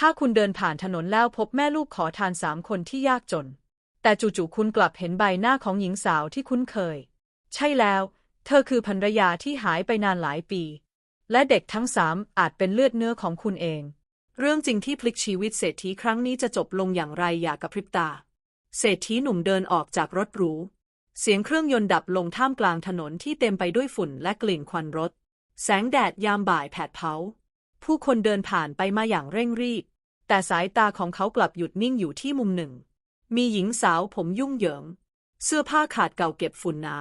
ถ้าคุณเดินผ่านถนนแล้วพบแม่ลูกขอทานสามคนที่ยากจน แต่จู่ๆคุณกลับเห็นใบหน้าของหญิงสาวที่คุ้นเคย ใช่แล้ว เธอคือภรรยาที่หายไปนานหลายปี และเด็กทั้งสามอาจเป็นเลือดเนื้อของคุณเอง เรื่องจริงที่พลิกชีวิตเศรษฐีครั้งนี้จะจบลงอย่างไรอย่ากระพริบตา เศรษฐีหนุ่มเดินออกจากรถหรู เสียงเครื่องยนต์ดับลงท่ามกลางถนนที่เต็มไปด้วยฝุ่นและกลิ่นควันรถ แสงแดดยามบ่ายแผดเผา ผู้คนเดินผ่านไปมาอย่างเร่งรีบ แต่สายตาของเขากลับหยุดนิ่งอยู่ที่มุมหนึ่ง มีหญิงสาวผมยุ่งเหยิง เสื้อผ้าขาดเก่าเก็บฝุ่นหนา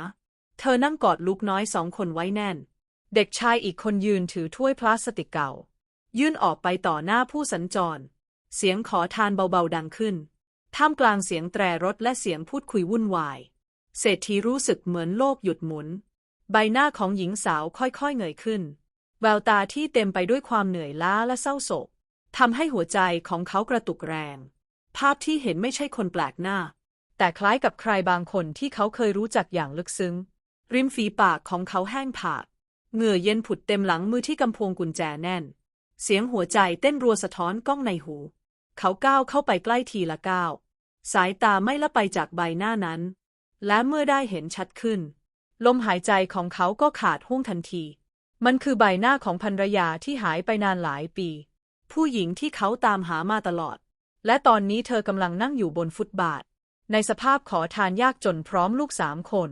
เธอนั่งกอดลูกน้อยสองคนไว้แน่น เด็กชายอีกคนยืนถือถ้วยพลาสติกเก่า ยื่นออกไปต่อหน้าผู้สัญจร เสียงขอทานเบาๆดังขึ้น ท่ามกลางเสียงแตรรถและเสียงพูดคุยวุ่นวาย เศรษฐีรู้สึกเหมือนโลกหยุดหมุน ใบหน้าของหญิงสาวค่อยๆเงยขึ้น แววตาที่เต็มไปด้วยความเหนื่อยล้าและเศร้าโศกทำให้หัวใจของเขากระตุกแรง ภาพที่เห็นไม่ใช่คนแปลกหน้า แต่คล้ายกับใครบางคนที่เขาเคยรู้จักอย่างลึกซึ้ง ริมฝีปากของเขาแห้งผากเหงื่อเย็นผุดเต็มหลังมือที่กำพวงกุญแจแน่น เสียงหัวใจเต้นรัวสะท้อนกล้องในหู เขาก้าวเข้าไปใกล้ทีละก้าว สายตาไม่ละไปจากใบหน้านั้น และเมื่อได้เห็นชัดขึ้น ลมหายใจของเขาก็ขาดห้วงทันที มันคือใบหน้าของภรรยาที่หายไปนานหลายปี ผู้หญิงที่เขาตามหามาตลอด และตอนนี้เธอกำลังนั่งอยู่บนฟุตบาท ในสภาพขอทานยากจนพร้อมลูกสามคน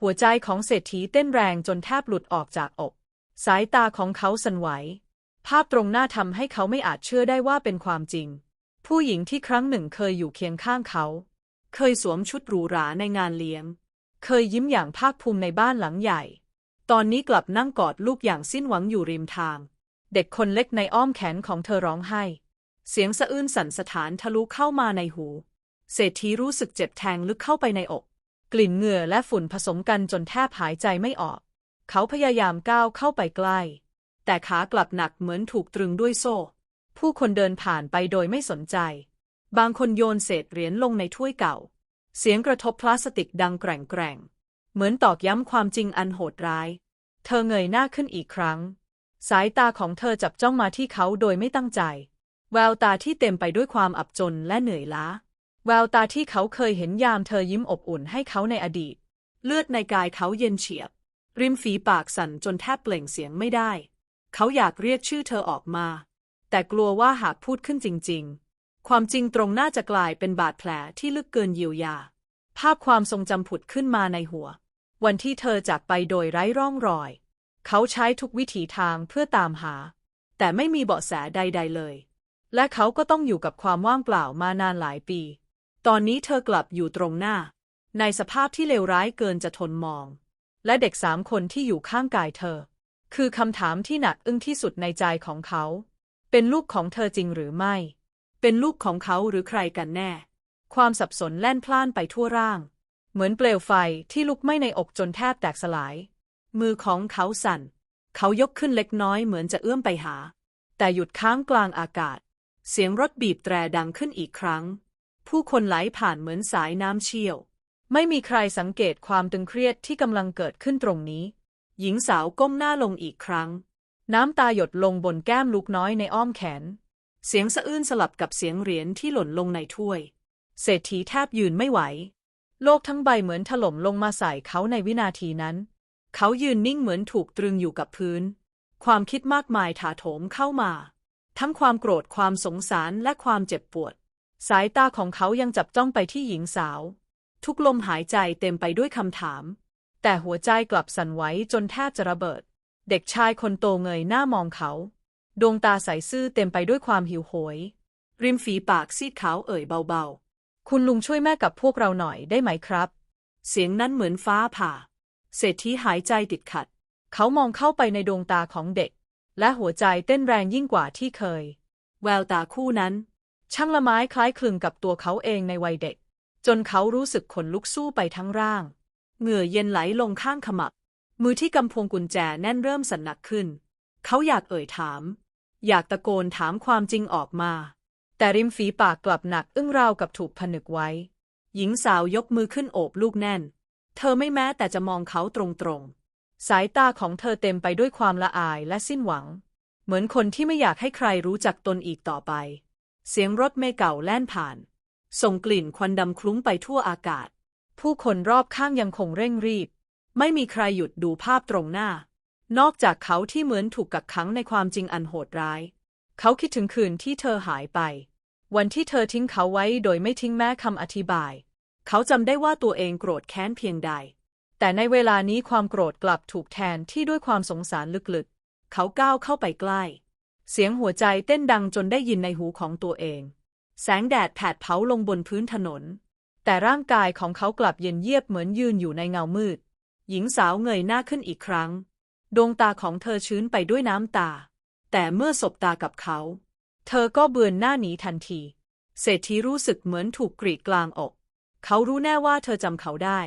หัวใจของเศรษฐีเต้นแรงจนแทบหลุดออกจากอก สายตาของเขาสั่นไหว ภาพตรงหน้าทำให้เขาไม่อาจเชื่อได้ว่าเป็นความจริง ผู้หญิงที่ครั้งหนึ่งเคยอยู่เคียงข้างเขา เคยสวมชุดหรูหราในงานเลี้ยง เคยยิ้มอย่างภาคภูมิในบ้านหลังใหญ่ ตอนนี้กลับนั่งกอดลูกอย่างสิ้นหวังอยู่ริมทาง เด็กคนเล็กในอ้อมแขนของเธอร้องไห้ เสียงสะอื้นสั่นสะท้านทะลุเข้ามาในหู เศรษฐีรู้สึกเจ็บแทงลึกเข้าไปในอก กลิ่นเหงื่อและฝุ่นผสมกันจนแทบหายใจไม่ออก เขาพยายามก้าวเข้าไปใกล้ แต่ขากลับหนักเหมือนถูกตรึงด้วยโซ่ ผู้คนเดินผ่านไปโดยไม่สนใจ บางคนโยนเศษเหรียญลงในถ้วยเก่า เสียงกระทบพลาสติกดังแกร่งแกร่ง เหมือนตอกย้ำความจริงอันโหดร้าย เธอเงยหน้าขึ้นอีกครั้ง สายตาของเธอจับจ้องมาที่เขาโดยไม่ตั้งใจ แววตาที่เต็มไปด้วยความอับจนและเหนื่อยล้า แววตาที่เขาเคยเห็นยามเธอยิ้มอบอุ่นให้เขาในอดีต เลือดในกายเขาเย็นเฉียบ ริมฝีปากสั่นจนแทบเปล่งเสียงไม่ได้ เขาอยากเรียกชื่อเธอออกมา แต่กลัวว่าหากพูดขึ้นจริง ๆ ความจริงตรงหน้าจะกลายเป็นบาดแผลที่ลึกเกินเยียวยา ภาพความทรงจำผุดขึ้นมาในหัว วันที่เธอจากไปโดยไร้ร่องรอย เขาใช้ทุกวิถีทางเพื่อตามหา แต่ไม่มีเบาะแสใด ๆ เลย และเขาก็ต้องอยู่กับความว่างเปล่ามานานหลายปี ตอนนี้เธอกลับอยู่ตรงหน้า ในสภาพที่เลวร้ายเกินจะทนมอง และเด็กสามคนที่อยู่ข้างกายเธอ คือคำถามที่หนักอึ้งที่สุดในใจของเขา เป็นลูกของเธอจริงหรือไม่ เป็นลูกของเขาหรือใครกันแน่ ความสับสนแล่นพล่านไปทั่วร่าง เหมือนเปลวไฟที่ลุกไหม้ในอกจนแทบแตกสลาย มือของเขาสั่น เขายกขึ้นเล็กน้อยเหมือนจะเอื้อมไปหา แต่หยุดค้างกลางอากาศ เสียงรถบีบแตรดังขึ้นอีกครั้ง ผู้คนไหลผ่านเหมือนสายน้ำเชี่ยว ไม่มีใครสังเกตความตึงเครียดที่กำลังเกิดขึ้นตรงนี้ หญิงสาวก้มหน้าลงอีกครั้ง น้ำตาหยดลงบนแก้มลูกน้อยในอ้อมแขน เสียงสะอื้นสลับกับเสียงเหรียญที่หล่นลงในถ้วย เศรษฐีแทบยืนไม่ไหว โลกทั้งใบเหมือนถล่มลงมาใส่เขาในวินาทีนั้น เขายืนนิ่งเหมือนถูกตรึงอยู่กับพื้น ความคิดมากมายถาโถมเข้ามา ทั้งความโกรธความสงสารและความเจ็บปวด สายตาของเขายังจับจ้องไปที่หญิงสาว ทุกลมหายใจเต็มไปด้วยคำถาม แต่หัวใจกลับสั่นไหวจนแทบจะระเบิด เด็กชายคนโตเงยหน้ามองเขา ดวงตาใสซื่อเต็มไปด้วยความหิวโหย ริมฝีปากซีดขาวเอ่ยเบาๆ คุณลุงช่วยแม่กับพวกเราหน่อยได้ไหมครับ เสียงนั้นเหมือนฟ้าผ่า เศรษฐีหายใจติดขัด เขามองเข้าไปในดวงตาของเด็ก และหัวใจเต้นแรงยิ่งกว่าที่เคย แววตาคู่นั้น ช่างละไม้คล้ายคลึงกับตัวเขาเองในวัยเด็ก จนเขารู้สึกขนลุกสู้ไปทั้งร่าง เหงื่อเย็นไหลลงข้างขมับ มือที่กำพวงกุญแจแน่นเริ่มสั่นหนักขึ้น เขาอยากเอ่ยถาม อยากตะโกนถามความจริงออกมา แต่ริมฝีปากกลับหนักอึ้งราวกับถูกผนึกไว้ หญิงสาวยกมือขึ้นโอบลูกแน่น เธอไม่แม้แต่จะมองเขาตรงๆ สายตาของเธอเต็มไปด้วยความละอายและสิ้นหวัง เหมือนคนที่ไม่อยากให้ใครรู้จักตนอีกต่อไป เสียงรถเมเก่าแล่นผ่าน ส่งกลิ่นควันดำคลุ้งไปทั่วอากาศ ผู้คนรอบข้างยังคงเร่งรีบ ไม่มีใครหยุดดูภาพตรงหน้า นอกจากเขาที่เหมือนถูกกักขังในความจริงอันโหดร้าย เขาคิดถึงคืนที่เธอหายไป วันที่เธอทิ้งเขาไว้โดยไม่ทิ้งแม้คำอธิบาย เขาจำได้ว่าตัวเองโกรธแค้นเพียงใด แต่ในเวลานี้ความโกรธกลับถูกแทนที่ด้วยความสงสารลึกๆ เขาก้าวเข้าไปใกล้ เสียงหัวใจเต้นดังจนได้ยินในหูของตัวเอง แสงแดดแผดเผาลงบนพื้นถนน แต่ร่างกายของเขากลับเย็นเยียบเหมือนยืนอยู่ในเงามืด หญิงสาวเงยหน้าขึ้นอีกครั้ง ดวงตาของเธอชื้นไปด้วยน้ำตา แต่เมื่อสบตากับเขา เธอก็เบือนหน้าหนีทันที เศรษฐีรู้สึกเหมือนถูกกรีดกลางอก เขารู้แน่ว่าเธอจำเขาได้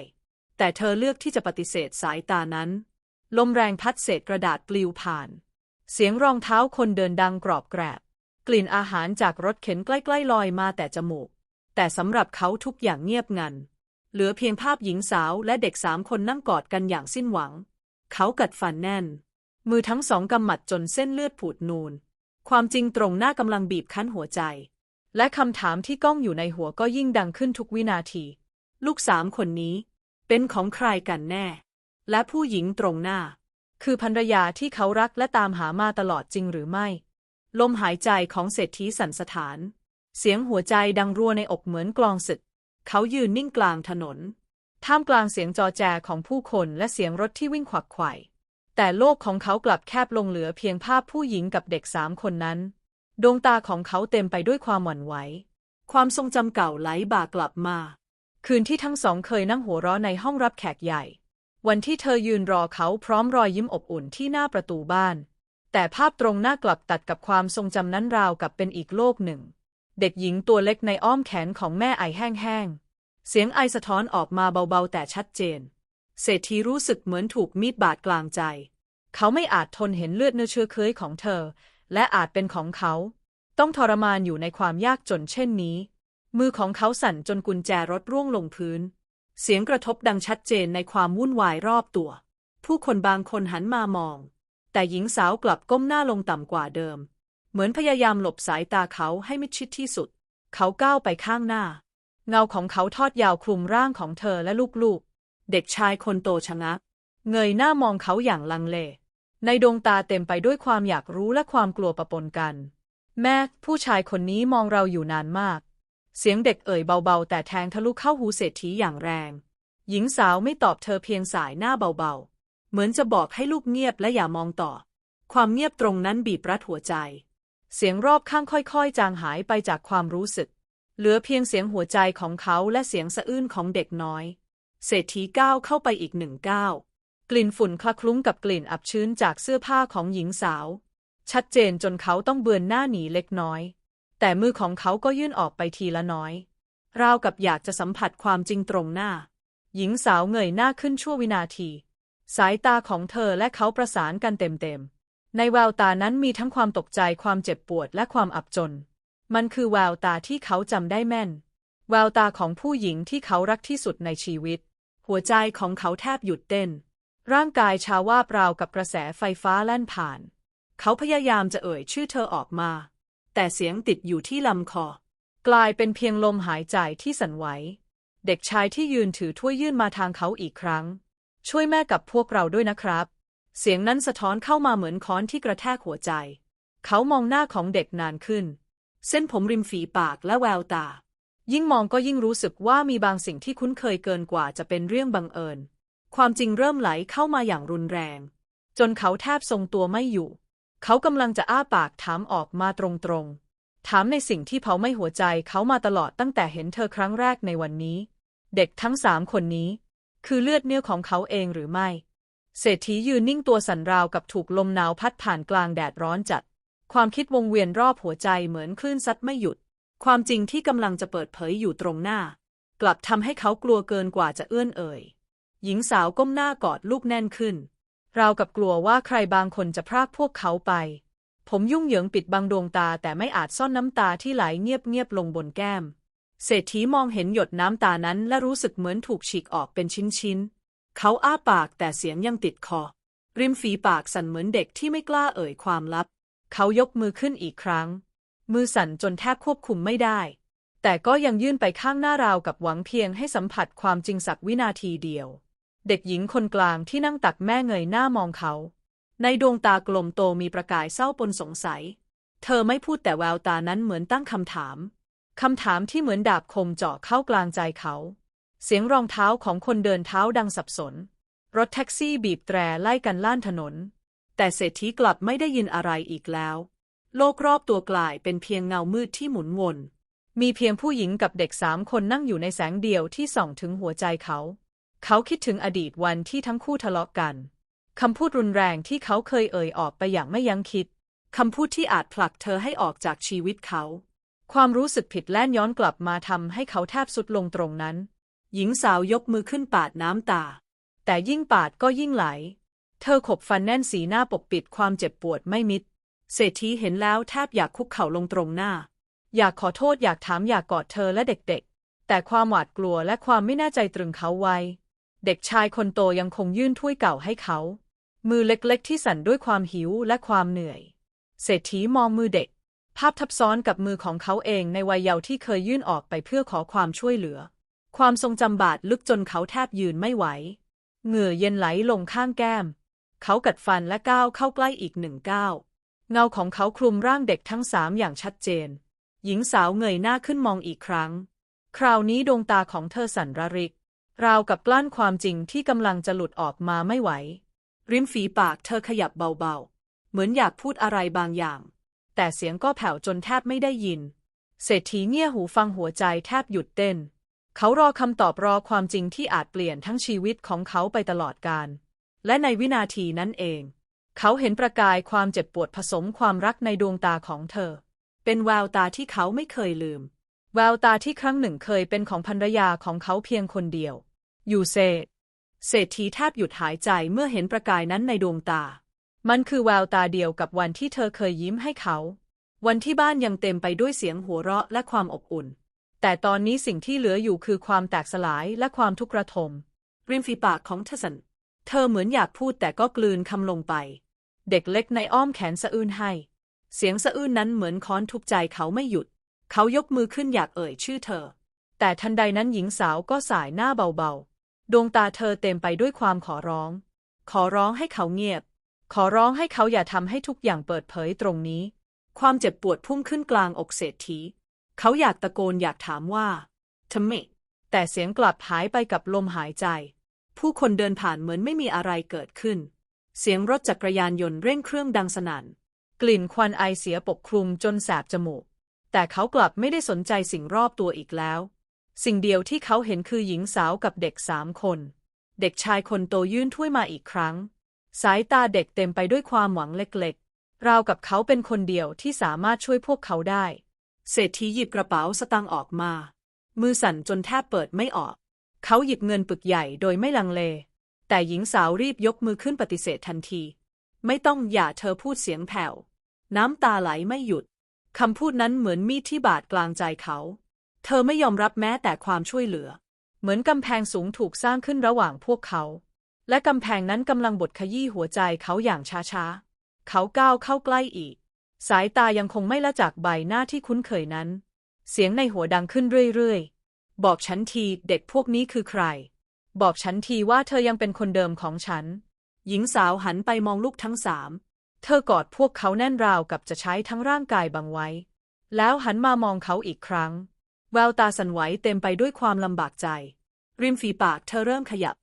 แต่เธอเลือกที่จะปฏิเสธสายตานั้น ลมแรงพัดเศษกระดาษปลิวผ่าน เสียงรองเท้าคนเดินดังกรอบแกรบ กลิ่นอาหารจากรถเข็นใกล้ๆลอยมาแต่จมูก แต่สำหรับเขาทุกอย่างเงียบงัน เหลือเพียงภาพหญิงสาวและเด็กสามคนนั่งกอดกันอย่างสิ้นหวัง เขากัดฟันแน่น มือทั้งสองกำหมัดจนเส้นเลือดผุดนูน ความจริงตรงหน้ากำลังบีบคั้นหัวใจ และคำถามที่ก้องอยู่ในหัวก็ยิ่งดังขึ้นทุกวินาที ลูกสามคนนี้ เป็นของใครกันแน่ และผู้หญิงตรงหน้า คือภรรยาที่เขารักและตามหามาตลอดจริงหรือไม่ ลมหายใจของเศรษฐีสันสะท้าน เสียงหัวใจดังรัวในอกเหมือนกลองศึก เขายืนนิ่งกลางถนน ท่ามกลางเสียงจอแจของผู้คนและเสียงรถที่วิ่งขวักไขว่ แต่โลกของเขากลับแคบลงเหลือเพียงภาพผู้หญิงกับเด็กสามคนนั้น ดวงตาของเขาเต็มไปด้วยความหวั่นไหว ความทรงจำเก่าไหลบ่ากลับมา คืนที่ทั้งสองเคยนั่งหัวเราะในห้องรับแขกใหญ่ วันที่เธอยืนรอเขาพร้อมรอยยิ้มอบอุ่นที่หน้าประตูบ้าน แต่ภาพตรงหน้ากลับตัดกับความทรงจำนั้นราวกับเป็นอีกโลกหนึ่ง เด็กหญิงตัวเล็กในอ้อมแขนของแม่ไอแห้งๆ เสียงไอสะท้อนออกมาเบาๆแต่ชัดเจนเศรษฐีรู้สึกเหมือนถูกมีดบาดกลางใจ เขาไม่อาจทนเห็นเลือดเนื้อเชื้อเคยของเธอ และอาจเป็นของเขา ต้องทรมานอยู่ในความยากจนเช่นนี้ มือของเขาสั่นจนกุญแจรถร่วงลงพื้น เสียงกระทบดังชัดเจนในความวุ่นวายรอบตัว ผู้คนบางคนหันมามอง แต่หญิงสาวกลับก้มหน้าลงต่ำกว่าเดิม เหมือนพยายามหลบสายตาเขาให้มิดชิดที่สุด เขาก้าวไปข้างหน้า เงาของเขาทอดยาวคลุมร่างของเธอและลูกๆ เด็กชายคนโตชะงักเงยหน้ามองเขาอย่างลังเล ในดวงตาเต็มไปด้วยความอยากรู้และความกลัวปะปนกัน แม่ผู้ชายคนนี้มองเราอยู่นานมาก เสียงเด็กเอ่ยเบาๆ แต่แทงทะลุเข้าหูเศรษฐีอย่างแรง หญิงสาวไม่ตอบเธอเพียงสายหน้าเบาๆ เหมือนจะบอกให้ลูกเงียบและอย่ามองต่อ ความเงียบตรงนั้นบีบรัดหัวใจ เสียงรอบข้างค่อยๆ จางหายไปจากความรู้สึก เหลือเพียงเสียงหัวใจของเขาและเสียงสะอื้นของเด็กน้อย เศรษฐีก้าวเข้าไปอีกหนึ่งก้าว กลิ่นฝุ่นคละคลุ้งกับกลิ่นอับชื้นจากเสื้อผ้าของหญิงสาว ชัดเจนจนเขาต้องเบือนหน้าหนีเล็กน้อย แต่มือของเขาก็ยื่นออกไปทีละน้อย ราวกับอยากจะสัมผัสความจริงตรงหน้า หญิงสาวเงยหน้าขึ้นชั่ววินาที สายตาของเธอและเขาประสานกันเต็มๆ ในแววตานั้นมีทั้งความตกใจความเจ็บปวดและความอับจน มันคือแววตาที่เขาจำได้แม่น แววตาของผู้หญิงที่เขารักที่สุดในชีวิต หัวใจของเขาแทบหยุดเต้น ร่างกายชาว่าบราวกับกระแสไฟฟ้าแล่นผ่าน เขาพยายามจะเอ่ยชื่อเธอออกมา แต่เสียงติดอยู่ที่ลำคอ กลายเป็นเพียงลมหายใจที่สั่นไหว เด็กชายที่ยืนถือถ้วยยื่นมาทางเขาอีกครั้ง ช่วยแม่กับพวกเราด้วยนะครับ เสียงนั้นสะท้อนเข้ามาเหมือนค้อนที่กระแทกหัวใจ เขามองหน้าของเด็กนานขึ้น เส้นผมริมฝีปากและแววตา ยิ่งมองก็ยิ่งรู้สึกว่ามีบางสิ่งที่คุ้นเคยเกินกว่าจะเป็นเรื่องบังเอิญ ความจริงเริ่มไหลเข้ามาอย่างรุนแรง จนเขาแทบทรงตัวไม่อยู่ เขากำลังจะอ้าปากถามออกมาตรงๆ ถามในสิ่งที่เผาไม่หัวใจเขามาตลอดตั้งแต่เห็นเธอครั้งแรกในวันนี้ เด็กทั้งสามคนนี้ คือเลือดเนื้อของเขาเองหรือไม่ เศรษฐียืนนิ่งตัวสั่นราวกับถูกลมหนาวพัดผ่านกลางแดดร้อนจัด ความคิดวงเวียนรอบหัวใจเหมือนคลื่นซัดไม่หยุด ความจริงที่กำลังจะเปิดเผยอยู่ตรงหน้า กลับทำให้เขากลัวเกินกว่าจะเอื้อนเอ่ย หญิงสาวก้มหน้ากอดลูกแน่นขึ้น ราวกับกลัวว่าใครบางคนจะพรากพวกเขาไป ผมยุ่งเหยิงปิดบังดวงตาแต่ไม่อาจซ่อนน้ำตาที่ไหลเงียบๆลงบนแก้ม เศรษฐีมองเห็นหยดน้ำตานั้นและรู้สึกเหมือนถูกฉีกออกเป็นชิ้นๆ เขาอ้าปากแต่เสียงยังติดคอ ริมฝีปากสั่นเหมือนเด็กที่ไม่กล้าเอ่ยความลับ เขายกมือขึ้นอีกครั้ง มือสั่นจนแทบควบคุมไม่ได้แต่ก็ยังยื่นไปข้างหน้าราวกับหวังเพียงให้สัมผัสความจริงสักวินาทีเดียว เด็กหญิงคนกลางที่นั่งตักแม่เงยหน้ามองเขา ในดวงตากลมโตมีประกายเศร้าปนสงสัย เธอไม่พูดแต่แววตานั้นเหมือนตั้งคำถาม คำถามที่เหมือนดาบคมเจาะเข้ากลางใจเขา เสียงรองเท้าของคนเดินเท้าดังสับสน รถแท็กซี่บีบแตรไล่กันล่านถนน แต่เศรษฐีกลับไม่ได้ยินอะไรอีกแล้ว โลกรอบตัวกลายเป็นเพียงเงามืดที่หมุนวนมีเพียงผู้หญิงกับเด็กสามคนนั่งอยู่ในแสงเดียวที่ส่องถึงหัวใจเขา เขาคิดถึงอดีตวันที่ทั้งคู่ทะเลาะกัน คำพูดรุนแรงที่เขาเคยเอ่ยออกไปอย่างไม่ยั้งคิด คำพูดที่อาจผลักเธอให้ออกจากชีวิตเขา ความรู้สึกผิดแล่นย้อนกลับมาทำให้เขาแทบสุดลงตรงนั้น หญิงสาวยกมือขึ้นปาดน้ำตา แต่ยิ่งปาดก็ยิ่งไหล เธอขบฟันแน่นสีหน้าปกปิดความเจ็บปวดไม่มิด เศรษฐีเห็นแล้วแทบอยากคุกเข่าลงตรงหน้า อยากขอโทษอยากถามอยากกอดเธอและเด็กๆ แต่ความหวาดกลัวและความไม่แน่ใจตรึงเขาไว้ เด็กชายคนโตยังคงยื่นถ้วยเก่าให้เขา มือเล็กๆที่สั่นด้วยความหิวและความเหนื่อย เศรษฐีมองมือเด็ก ภาพทับซ้อนกับมือของเขาเองในวัยเยาว์ที่เคยยื่นออกไปเพื่อขอความช่วยเหลือ ความทรงจำบาดลึกจนเขาแทบยืนไม่ไหว เหงื่อเย็นไหลลงข้างแก้ม เขากัดฟันและก้าวเข้าใกล้อีกหนึ่งก้าวเงาของเขาคลุมร่างเด็กทั้งสามอย่างชัดเจน หญิงสาวเงยหน้าขึ้นมองอีกครั้ง คราวนี้ดวงตาของเธอสั่นระริก ราวกับกลั้นความจริงที่กำลังจะหลุดออกมาไม่ไหว ริมฝีปากเธอขยับเบาๆ เหมือนอยากพูดอะไรบางอย่าง แต่เสียงก็แผ่วจนแทบไม่ได้ยิน เศรษฐีเงี่ยหูฟังหัวใจแทบหยุดเต้น เขารอคำตอบรอความจริงที่อาจเปลี่ยนทั้งชีวิตของเขาไปตลอดกาลและในวินาทีนั้นเอง เขาเห็นประกายความเจ็บปวดผสมความรักในดวงตาของเธอ เป็นแววตาที่เขาไม่เคยลืม แววตาที่ครั้งหนึ่งเคยเป็นของภรรยาของเขาเพียงคนเดียว ยูเซเศรษฐีแทบหยุดหายใจเมื่อเห็นประกายนั้นในดวงตา มันคือแววตาเดียวกับวันที่เธอเคยยิ้มให้เขา วันที่บ้านยังเต็มไปด้วยเสียงหัวเราะและความอบอุ่น แต่ตอนนี้สิ่งที่เหลืออยู่คือความแตกสลายและความทุกข์ระทม ริมฝีปากของทสัน เธอเหมือนอยากพูดแต่ก็กลืนคำลงไป เด็กเล็กในอ้อมแขนสะอื้นให้ เสียงสะอื้นนั้นเหมือนค้อนทุบใจเขาไม่หยุด เขายกมือขึ้นอยากเอ่ยชื่อเธอ แต่ทันใดนั้นหญิงสาวก็สายหน้าเบาๆ ดวงตาเธอเต็มไปด้วยความขอร้อง ขอร้องให้เขาเงียบ ขอร้องให้เขาอย่าทำให้ทุกอย่างเปิดเผยตรงนี้ ความเจ็บปวดพุ่งขึ้นกลางอกเศรษฐี เขาอยากตะโกนอยากถามว่าทำไมแต่เสียงกลับหายไปกับลมหายใจ ผู้คนเดินผ่านเหมือนไม่มีอะไรเกิดขึ้น เสียงรถจักรยานยนต์เร่งเครื่องดังสนั่น กลิ่นควันไอเสียปกคลุมจนแสบจมูก แต่เขากลับไม่ได้สนใจสิ่งรอบตัวอีกแล้ว สิ่งเดียวที่เขาเห็นคือหญิงสาวกับเด็กสามคน เด็กชายคนโตยื่นถ้วยมาอีกครั้ง สายตาเด็กเต็มไปด้วยความหวังเล็กๆ ราวกับเขาเป็นคนเดียวที่สามารถช่วยพวกเขาได้ เศรษฐีหยิบกระเป๋าสตางค์ออกมา มือสั่นจนแทบเปิดไม่ออก เขาหยิบเงินปึกใหญ่โดยไม่ลังเล แต่หญิงสาวรีบยกมือขึ้นปฏิเสธทันที ไม่ต้องอย่าเธอพูดเสียงแผ่ว น้ำตาไหลไม่หยุดคำพูดนั้นเหมือนมีดที่บาดกลางใจเขา เธอไม่ยอมรับแม้แต่ความช่วยเหลือ เหมือนกำแพงสูงถูกสร้างขึ้นระหว่างพวกเขา และกำแพงนั้นกำลังบดขยี้หัวใจเขาอย่างช้าๆ เขาก้าวเข้าใกล้อีก สายตายังคงไม่ละจากใบหน้าที่คุ้นเคยนั้น เสียงในหัวดังขึ้นเรื่อยๆ บอกฉันทีเด็กพวกนี้คือใคร บอกฉันทีว่าเธอยังเป็นคนเดิมของฉัน หญิงสาวหันไปมองลูกทั้งสามเธอกอดพวกเขาแน่นราวกับจะใช้ทั้งร่างกายบังไว้ แล้วหันมามองเขาอีกครั้ง แววตาสั่นไหวเต็มไปด้วยความลำบากใจ ริมฝีปากเธอเริ่มขยับ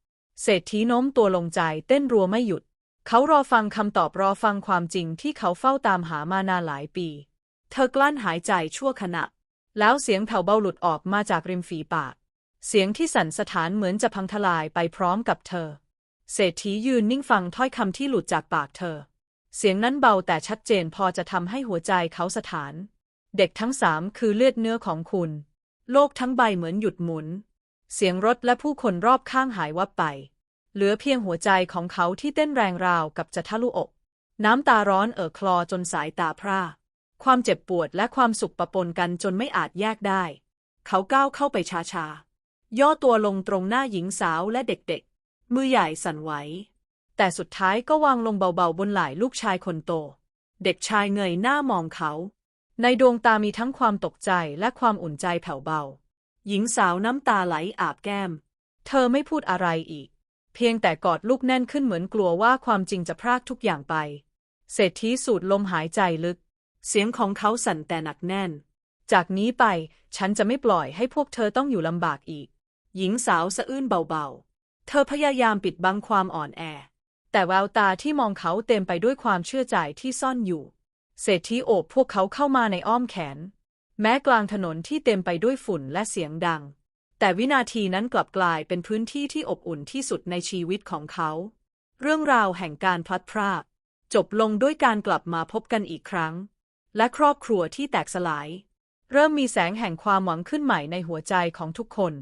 เศรษฐีโน้มตัวลงใจเต้นรัวไม่หยุด เขารอฟังคำตอบรอฟังความจริงที่เขาเฝ้าตามหามานานหลายปี เธอกลั้นหายใจชั่วขณะ แล้วเสียงแผ่วเบาหลุดออกมาจากริมฝีปาก เสียงที่สั่นสะท้านเหมือนจะพังทลายไปพร้อมกับเธอ เศรษฐียืนนิ่งฟังถ้อยคำที่หลุดจากปากเธอ เสียงนั้นเบาแต่ชัดเจนพอจะทำให้หัวใจเขาสถาน เด็กทั้งสามคือเลือดเนื้อของคุณ โลกทั้งใบเหมือนหยุดหมุน เสียงรถและผู้คนรอบข้างหายวับไป เหลือเพียงหัวใจของเขาที่เต้นแรงราวกับจะทะลุอก น้ำตาร้อนเอ่อคลอจนสายตาพร่า ความเจ็บปวดและความสุขปะปนกันจนไม่อาจแยกได้ เขาก้าวเข้าไปช้าๆ ย่อตัวลงตรงหน้าหญิงสาวและเด็กๆ มือใหญ่สั่นไหว แต่สุดท้ายก็วางลงเบาๆบนไหล่ลูกชายคนโต เด็กชายเงยหน้ามองเขา ในดวงตามีทั้งความตกใจและความอุ่นใจแผ่วเบา หญิงสาวน้ำตาไหลอาบแก้ม เธอไม่พูดอะไรอีก เพียงแต่กอดลูกแน่นขึ้นเหมือนกลัวว่าความจริงจะพรากทุกอย่างไป เศรษฐีสูดลมหายใจลึก เสียงของเขาสั่นแต่หนักแน่น จากนี้ไปฉันจะไม่ปล่อยให้พวกเธอต้องอยู่ลำบากอีก หญิงสาวสะอื้นเบาๆ เธอพยายามปิดบังความอ่อนแอ แต่แววตาที่มองเขาเต็มไปด้วยความเชื่อใจที่ซ่อนอยู่ เศรษฐีโอบพวกเขาเข้ามาในอ้อมแขน แม้กลางถนนที่เต็มไปด้วยฝุ่นและเสียงดัง แต่วินาทีนั้นกลับกลายเป็นพื้นที่ที่อบอุ่นที่สุดในชีวิตของเขา เรื่องราวแห่งการพลัดพราก จบลงด้วยการกลับมาพบกันอีกครั้ง และครอบครัวที่แตกสลาย เริ่มมีแสงแห่งความหวังขึ้นใหม่ในหัวใจของทุกคน